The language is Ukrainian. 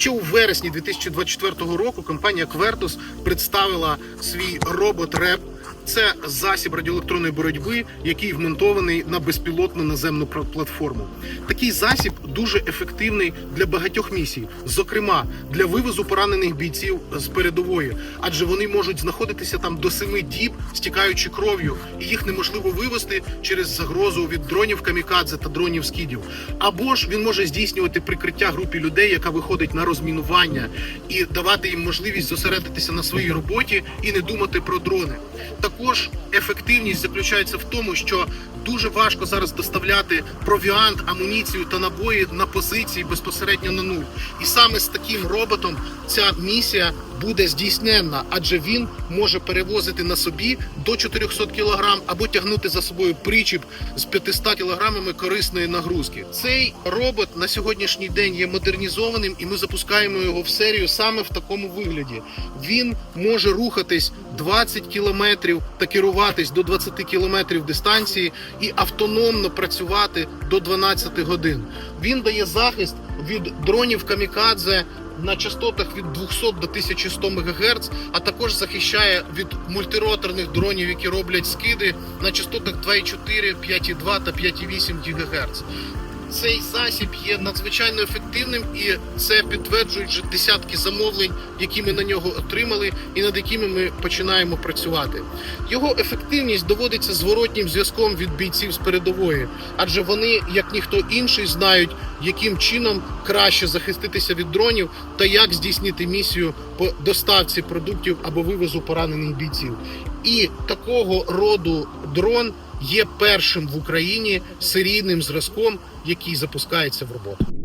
Ще у вересні 2024 року компанія Квертус представила свій робот РЕП. Це засіб радіоелектронної боротьби, який вмонтований на безпілотну наземну платформу. Такий засіб дуже ефективний для багатьох місій, зокрема для вивозу поранених бійців з передової, адже вони можуть знаходитися там до семи діб, стікаючи кров'ю, і їх неможливо вивести через загрозу від дронів камікадзе та дронів скідів. Або ж він може здійснювати прикриття групі людей, яка виходить на розмінування, і давати їм можливість зосередитися на своїй роботі і не думати про дрони. Також ефективність заключається в тому, що дуже важко зараз доставляти провіант, амуніцію та набої на позиції безпосередньо на нуль. І саме з таким роботом ця місія буде здійсненна, адже він може перевозити на собі до 400 кг або тягнути за собою причіп з 500 кілограмами корисної нагрузки. Цей робот на сьогоднішній день є модернізованим, і ми запускаємо його в серію саме в такому вигляді. Він може рухатись 20 кілометрів та керуватись до 20 кілометрів дистанції і автономно працювати до 12 годин. Він дає захист від дронів камікадзе на частотах від 200 до 1100 МГц, а також захищає від мультироторних дронів, які роблять скиди на частотах 2,4, 5,2 та 5,8 ГГц. Цей засіб є надзвичайно ефективним, і це підтверджують вже десятки замовлень, які ми на нього отримали, і над якими ми починаємо працювати. Його ефективність доводиться зворотнім зв'язком від бійців з передової, адже вони, як ніхто інший, знають, яким чином краще захиститися від дронів та як здійснити місію по доставці продуктів або вивозу поранених бійців. І такого роду дрон є першим в Україні серійним зразком, який запускається в роботу.